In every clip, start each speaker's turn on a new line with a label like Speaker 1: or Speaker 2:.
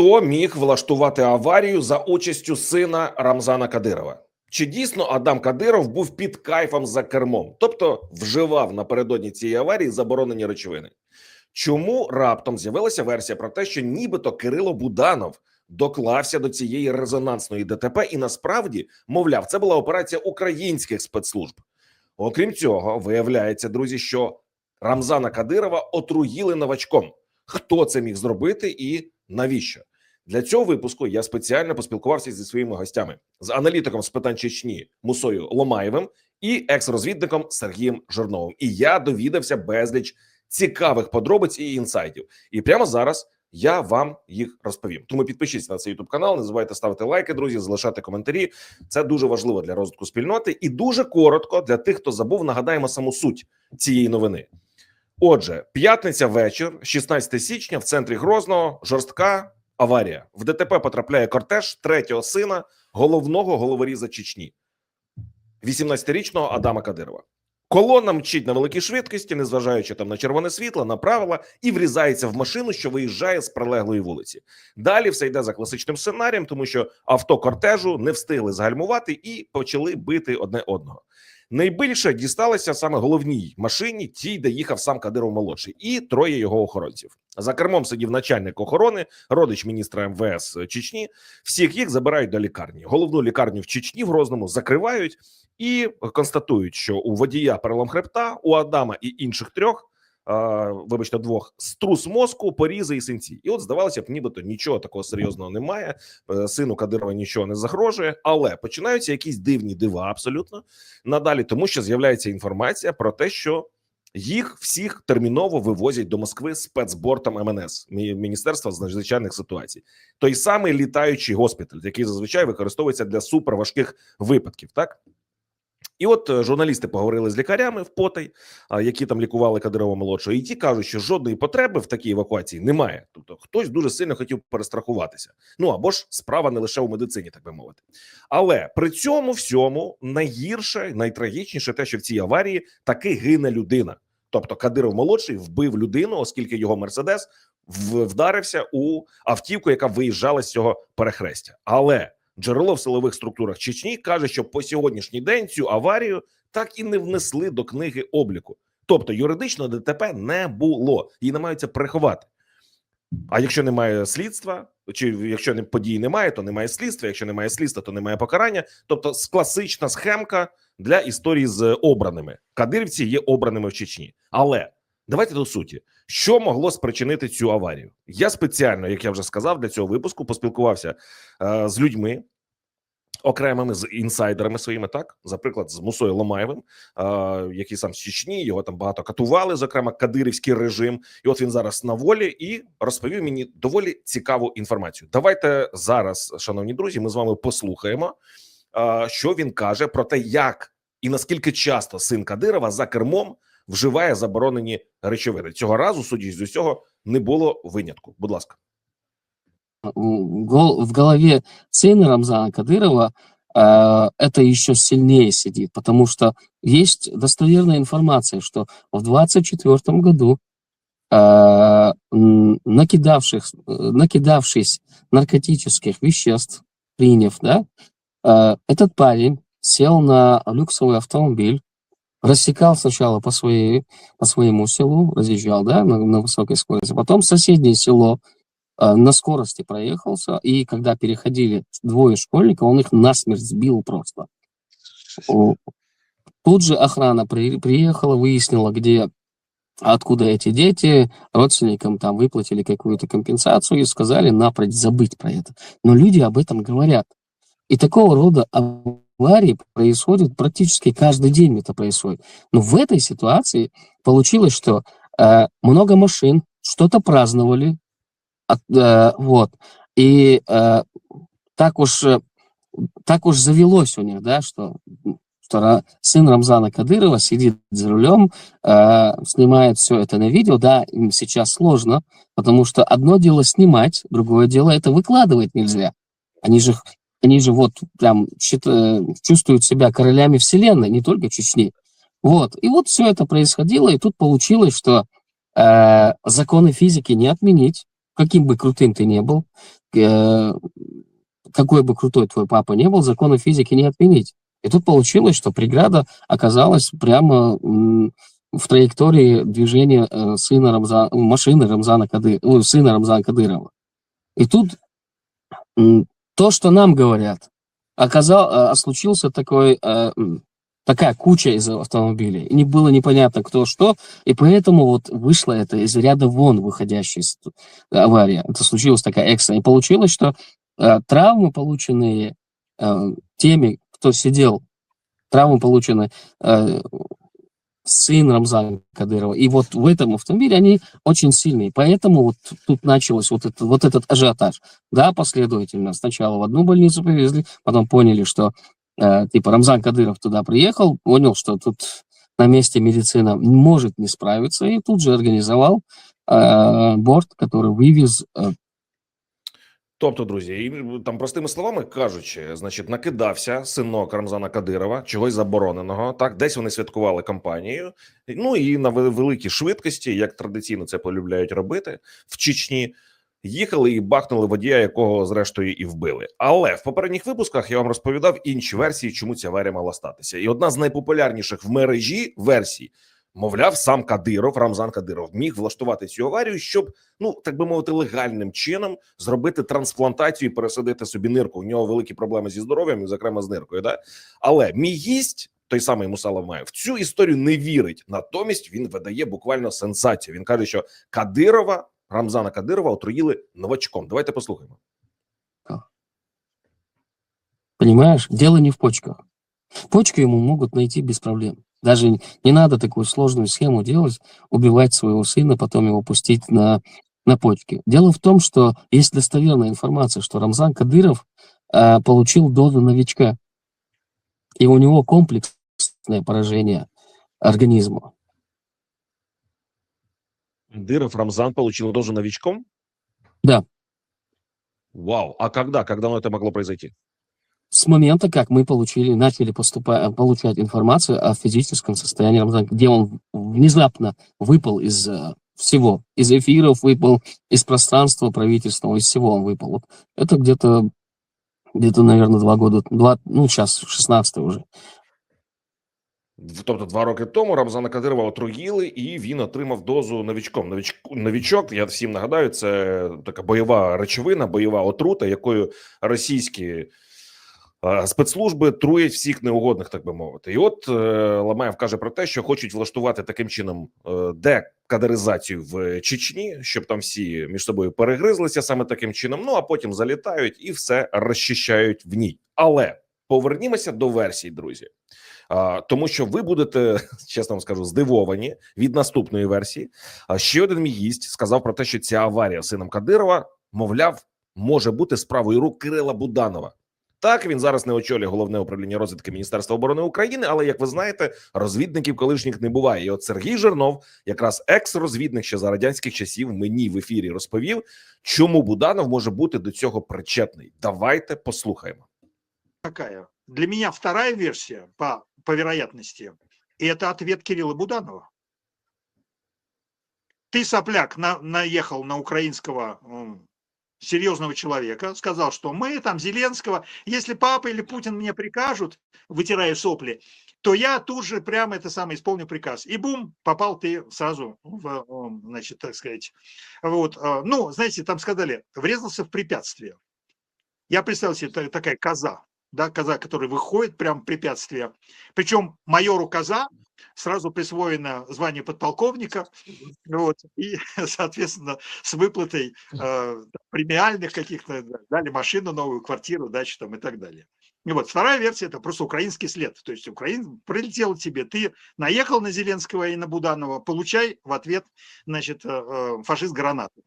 Speaker 1: Хто міг влаштувати аварію за участю сина Рамзана Кадирова? Чи дійсно Адам Кадиров був під кайфом за кермом, тобто вживав напередодні цієї аварії заборонені речовини? Чому раптом з'явилася версія про те, що нібито Кирило Буданов доклався до цієї резонансної ДТП, і насправді, мовляв, це була операція українських спецслужб? Окрім цього, виявляється, друзі, що Рамзана Кадирова отруїли новачком. Хто це міг зробити і навіщо? Для цього випуску я спеціально поспілкувався зі своїми гостями з аналітиком з питань Чечні Мусою Ломаєвим і екс-розвідником Сергієм Жирновим. І я довідався безліч цікавих подробиць і інсайтів. І прямо зараз я вам їх розповім. Тому підпишіться на цей youtube канал. Не забувайте ставити лайки, друзі, залишати коментарі. Це дуже важливо для розвитку спільноти. І дуже коротко для тих, хто забув, нагадаємо саму суть цієї новини. Отже, п'ятниця вечір, 16 січня, в центрі Грозного, жорстка аварія. В ДТП потрапляє кортеж третього сина головного головоріза Чечні, 18-річного Адама Кадирова. Колона мчить на великій швидкості, незважаючи там на червоне світло, на правила, і врізається в машину, що виїжджає з прилеглої вулиці. Далі все йде за класичним сценарієм, тому що авто кортежу не встигли згальмувати і почали бити одне одного. Найбільше дісталося саме головній машині, тій, де їхав сам Кадиров молодший, і троє його охоронців. За кермом сидів начальник охорони, родич міністра МВС Чечні. Всіх їх забирають до лікарні. Головну лікарню в Чечні в Грозному закривають і констатують, що у водія перелом хребта, у Адама і інших трьох. Вибачте, двох струс мозку, порізи і синці. І от здавалося б, нібито нічого такого серйозного немає. Е, Сину Кадирова нічого не загрожує, але починаються якісь дивні дива абсолютно надалі, тому що з'являється інформація про те, що їх всіх терміново вивозять до Москви спецбортом МНС Міністерства з надзвичайних ситуацій. Той самий літаючий госпіталь, який зазвичай використовується для суперважких випадків, так. І от е, журналісти поговорили з лікарями в потай, які там лікували Кадирова молодшого, і ті кажуть, що жодної потреби в такій евакуації немає. Тобто, хтось дуже сильно хотів перестрахуватися. Ну або ж справа не лише у медицині, так би мовити. Але при цьому всьому найгірше, найтрагічніше те, що в цій аварії таки гине людина. Тобто Кадиров молодший вбив людину, оскільки його мерседес вдарився у автівку, яка виїжджала з цього перехрестя. Але джерело в силових структурах Чечні каже, що по сьогоднішній день цю аварію так і не внесли до книги обліку. Тобто юридично ДТП не було, її намагаються приховати. А якщо немає слідства, чи якщо не подій немає, то немає слідства. Якщо немає слідства, то немає покарання. Тобто, класична схемка для історії з обраними. Кадирівці є обраними в Чечні. Але давайте до суті, що могло спричинити цю аварію? Я спеціально, як я вже сказав, для цього випуску поспілкувався е, з людьми. Окремими з інсайдерами своїми, так, наприклад, з Мусою Ломаєвим, е, який сам з Чечні, його там багато катували, зокрема кадирівський режим. І от він зараз на волі і розповів мені доволі цікаву інформацію. Давайте зараз, шановні друзі, ми з вами послухаємо, е, що він каже про те, як і наскільки часто син Кадирова за кермом вживає заборонені речовини. Цього разу, судячи з усього, не було винятку. Будь ласка.
Speaker 2: в гол- в голове сына Рамзана Кадырова э, это еще сильнее сидит, потому что есть достоверная информация, что в 24 году э, м, накидавших, э, накидавшись наркотических веществ, приняв, да, э, этот парень сел на люксовый автомобиль, рассекал сначала по, своей, по своему селу, разъезжал, да, на, на высокой скорости, потом соседнее село э, на скорости проехался, и когда переходили двое школьников, он их насмерть сбил просто. Тут же охрана при- приехала, выяснила, где, откуда эти дети, родственникам там выплатили какую-то компенсацию и сказали напрочь забыть про это. Но люди об этом говорят. И такого рода аварии происходят практически каждый день это происходит. Но в этой ситуации получилось, что э, много машин что-то праздновали, от- э, вот, и э, так уж э, так уж завелось у них, да, что что сын Рамзана Кадырова сидит за рулем, э, снимает все это на видео. Да, им сейчас сложно, потому что одно дело снимать, другое дело это выкладывать нельзя. Они же, они же вот прям э, чувствуют себя королями вселенной, не только Чечни. Вот. И вот все это происходило, и тут получилось, что э, законы физики не отменить, каким бы крутым ты ни был. э, какой бы крутой твой папа не был, законы физики не отменить. И тут получилось, что преграда оказалась прямо в траектории движения э, сына Рамза, машины Рамзана Кадырова, сына Рамзана Кадырова. И тут то, что нам говорят, оказал, а, случился такой, э, такая куча из автомобилей. Не было непонятно, кто что, и поэтому вот вышло это из ряда вон выходящая авария. Это случилась такая экстра. И получилось, что э, травмы, полученные э, теми, кто сидел, травмы, полученные э, сын Рамзана Кадырова. И вот в этом автомобиле они очень сильные. Поэтому вот тут началось вот, это, вот этот ажиотаж. Да, последовательно. Сначала в одну больницу повезли, потом поняли, что э, типа Рамзан Кадыров туда приехал, понял, что тут на месте медицина может не справиться, и тут же организовал э, борт, который вывез э,
Speaker 1: Тобто, друзі, і, там простими словами кажучи, значить, накидався синок Рамзана Кадирова, чогось забороненого. Так, десь вони святкували кампанію. Ну і на великій швидкості, як традиційно це полюбляють робити в Чечні. Їхали і бахнули водія, якого зрештою і вбили. Але в попередніх випусках я вам розповідав інші версії, чому ця аварія мала статися. І одна з найпопулярніших в мережі версій, мовляв, сам Кадиров, Рамзан Кадиров, міг влаштувати цю аварію, щоб ну так би мовити, легальним чином зробити трансплантацію і пересадити собі нирку. У нього великі проблеми зі здоров'ям, зокрема з ниркою. Да? Але мій гість, той самий Мусала Маєв, в цю історію не вірить. Натомість він видає буквально сенсацію. Він каже, що Кадирова, Рамзана Кадирова отруїли новачком. Давайте послухаємо.
Speaker 2: Понимаешь, дело не в почках. Почки ему могут найти без проблем. Даже не надо такую сложную схему делать, убивать своего сына, потом его пустить на, на почки. Дело в том, что есть достоверная информация, что Рамзан Кадыров э, получил дозу новичка, и у него комплексное поражение организма.
Speaker 1: Кадиров Рамзан получил дозу новичком?
Speaker 2: Да.
Speaker 1: Вау. А когда? Когда это могло произойти?
Speaker 2: С момента, как мы получили, начали поступать, получать информацию о физическом состоянии Рамзана, где он внезапно выпал из э, всего, из эфиров выпал, из пространства правительственного, из всего он выпал. Вот это где-то, где-то, наверное, два года, два, ну, сейчас, 16 уже.
Speaker 1: В- Тобто два роки тому Рамзана Кадирова отруїли, і він отримав дозу новічком. Новіч... Новічок, я всім нагадаю, це така бойова речовина, бойова отрута, якою російські е, спецслужби труять всіх неугодних, так би мовити. І от е, Ламаєв каже про те, що хочуть влаштувати таким чином е, декадеризацію в Чечні, щоб там всі між собою перегризлися саме таким чином. Ну а потім залітають і все розчищають в ній. Але повернімося до версій, друзі. Тому що ви будете, чесно вам скажу, здивовані від наступної версії. Ще один мій гість сказав про те, що ця аварія сином Кадирова, мовляв, може бути справою рук Кирила Буданова. Так, він зараз не очолює головне управління розвідки Міністерства оборони України, але як ви знаєте, розвідників колишніх не буває. І от Сергій Жернов, якраз екс-розвідник ще за радянських часів, мені в ефірі розповів, чому Буданов може бути до цього причетний. Давайте послухаємо.
Speaker 3: какая? Для меня вторая версия по, по вероятности – это ответ Кирилла Буданова. Ты, сопляк, на, наехал на украинского м, серьезного человека, сказал, что мы там Зеленского, если папа или Путин мне прикажут, вытирая сопли, то я тут же прямо это самое исполню приказ. И бум, попал ты сразу в, м, значит, так сказать, вот, а, ну, знаете, там сказали, врезался в препятствие. Я представил себе та- такая коза, да, коза, которая выходит прям препятствие. Причем майору коза сразу присвоено звание подполковника, вот, и, соответственно, с выплатой э, премиальных каких-то, да, дали машину, новую квартиру, дачу там и так далее. И вот вторая версия – это просто украинский след. То есть Украин прилетел тебе, ты наехал на Зеленского и на Буданова, получай в ответ, значит, э, э, фашист гранату.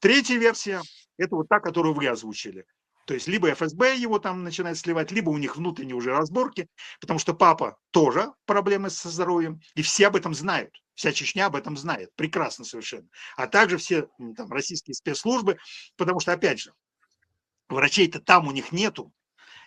Speaker 3: Третья версия – это вот та, которую вы озвучили. То есть либо ФСБ его там начинает сливать, либо у них внутренние уже разборки, потому что папа тоже проблемы со здоровьем, и все об этом знают. Вся Чечня об этом знает, прекрасно совершенно. А также все там, российские спецслужбы, потому что, опять же, врачей-то там у них нету,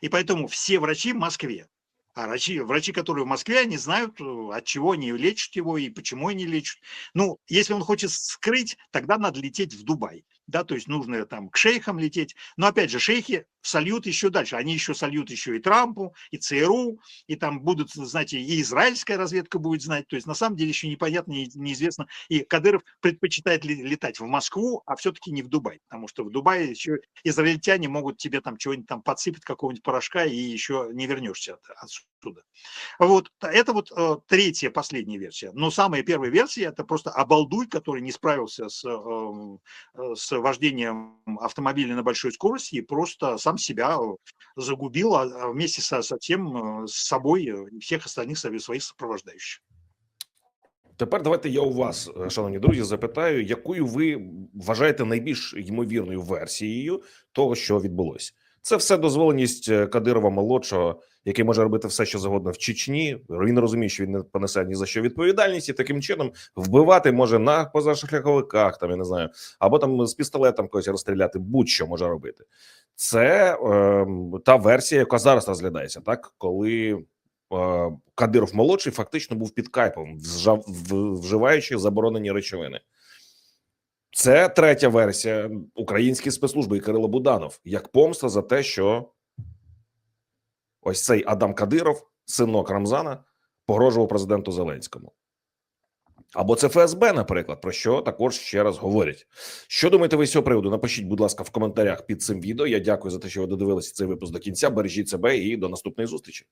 Speaker 3: и поэтому все врачи в Москве. А врачи, врачи, которые в Москве, они знают, э, от чего они лечат его и почему они лечат. Ну, если он хочет скрыть, тогда надо лететь в Дубай. Да, то есть нужно там к шейхам лететь. Но опять же, шейхи сольют еще дальше. Они еще сольют еще и Трампу, и ЦРУ, и там будут, знаете, и израильская разведка будет знать. То есть на самом деле еще непонятно, неизвестно. И Кадыров предпочитает летать в Москву, а все-таки не в Дубай. Потому что в Дубае еще израильтяне могут тебе там чего-нибудь там подсыпать, какого-нибудь порошка, и еще не вернешься от- отсюда. Вот, это вот э, третья, последняя версия. Но самая первая версия – это просто обалдуй, который не справился с, эм, э, с вождением автомобиля на большой скорости и просто сам себя э, загубил, а а вместе со, со тем, э, с собой э, и всех остальных своих своих сопровождающих.
Speaker 1: Тепер давайте я у вас, е, шановні друзі, запитаю, якою ви вважаєте найбільш ймовірною версією того, що відбулося? Це все дозволеність е, Кадирова молодшого, який може робити все, що завгодно в Чечні. Він розуміє, що він не понесе ні за що відповідальність, і таким чином вбивати може на позашляховиках, там я не знаю, або там з пістолетом когось розстріляти, будь-що може робити. Це е, та версія, яка зараз розглядається, так коли е, Кадиров молодший фактично був під кайпом, вживаючи заборонені речовини. Це третя версія української спецслужби і Кирило Буданов як помста за те, що ось цей Адам Кадиров, синок Рамзана, погрожував президенту Зеленському. Або це ФСБ, наприклад, про що також ще раз говорять. Що думаєте ви з цього приводу? Напишіть, будь ласка, в коментарях під цим відео. Я дякую за те, що ви додивилися цей випуск до кінця. Бережіть себе і до наступної зустрічі.